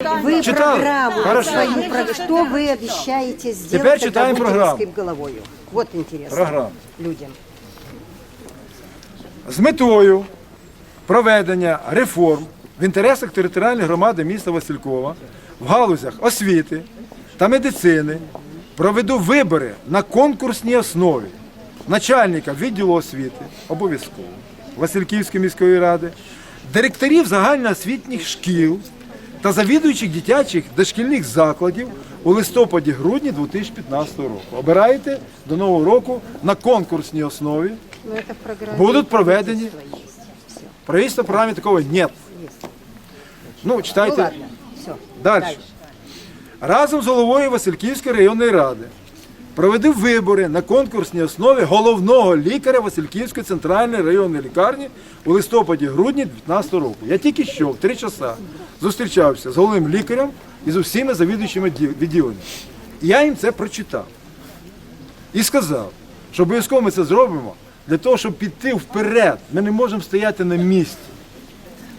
Вы Читали? программу Хорошо. свою, про- что вы обещаете сделать Теперь читаем тогда программу. Головою? Вот интересно Программу. людям. з метою проведення реформ в інтересах територіальної громади міста Василькова в галузях освіти та медицини проведу вибори на конкурсній основі начальника відділу освіти обов'язково Васильківської міської ради, директорів загальноосвітніх шкіл та завідуючих дитячих дошкільних закладів у листопаді-грудні 2015 року. Обираєте до нового року на конкурсній основі. Ну, это в программе Будут проведені. правительства програмі в программе такого нет. Ну, Ну читайте далі. Разом з головою Васильківської районної ради проведу вибори на конкурсній основі головного лікаря Васильківської центральної районної лікарні у листопаді-грудні 2015 року. Я тільки що в три часа зустрічався з головним лікарем і з усіма завідуючими відділеннями. Я їм це прочитав. І сказав, що обов'язково ми це зробимо для того, щоб піти вперед. Ми не можемо стояти на місці.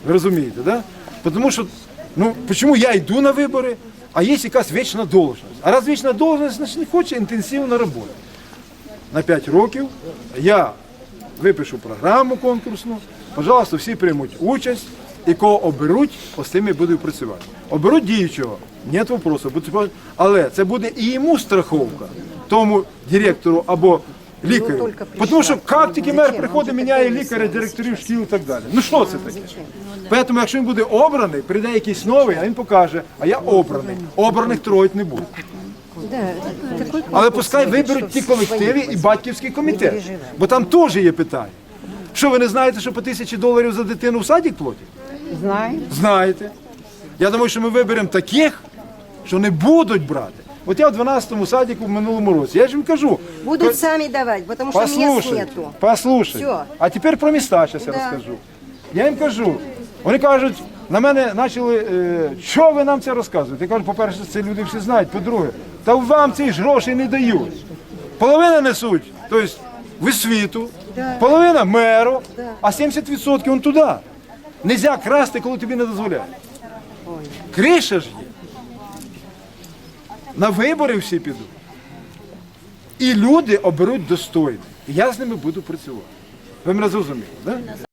Ви розумієте, да? Тому що, ну, чому я йду на вибори, а є якась вічна должність. А раз вічна должність, значить не хоче інтенсивно роботи. На 5 років я випишу програму конкурсну, пожалуйста, всі приймуть участь, і кого оберуть, ось тим і буду працювати. Оберуть діючого, нет вопросу, але це буде і йому страховка, тому директору або лікарю. прийшла. Тому що як тільки мер приходить, міняє лікаря, директорів шкіл і так далі. Ну що це таке? Тому, якщо він буде обраний, прийде якийсь новий, а він покаже, а я обраний. Обраних троїть не буде. Але пускай виберуть ті колективи і батьківський комітет. Бо там теж є питання. Що ви не знаєте, що по тисячі доларів за дитину в садик платять? Знаю. Знаєте. Я думаю, що ми виберемо таких, що не будуть брати. От я в 12-му садику в минулому році. Я ж їм кажу. Будут сами давать, потому что мест Послушай, нету. послушай. Всё. А тепер про міста зараз я Да. розкажу. Я їм кажу, вони кажуть, на мене почали, е, що ви нам це розказуєте? Я кажу, по-перше, це люди всі знають. По-друге, та вам ці ж гроші не дають. Половина несуть, тобто в освіту, половина меру, а 70% он туди. Нельзя красти, коли тобі не дозволяють. Криша ж є. На вибори всі підуть. І люди оберуть достойно. Я з ними буду працювати. Ви мене зрозуміли, так? Да?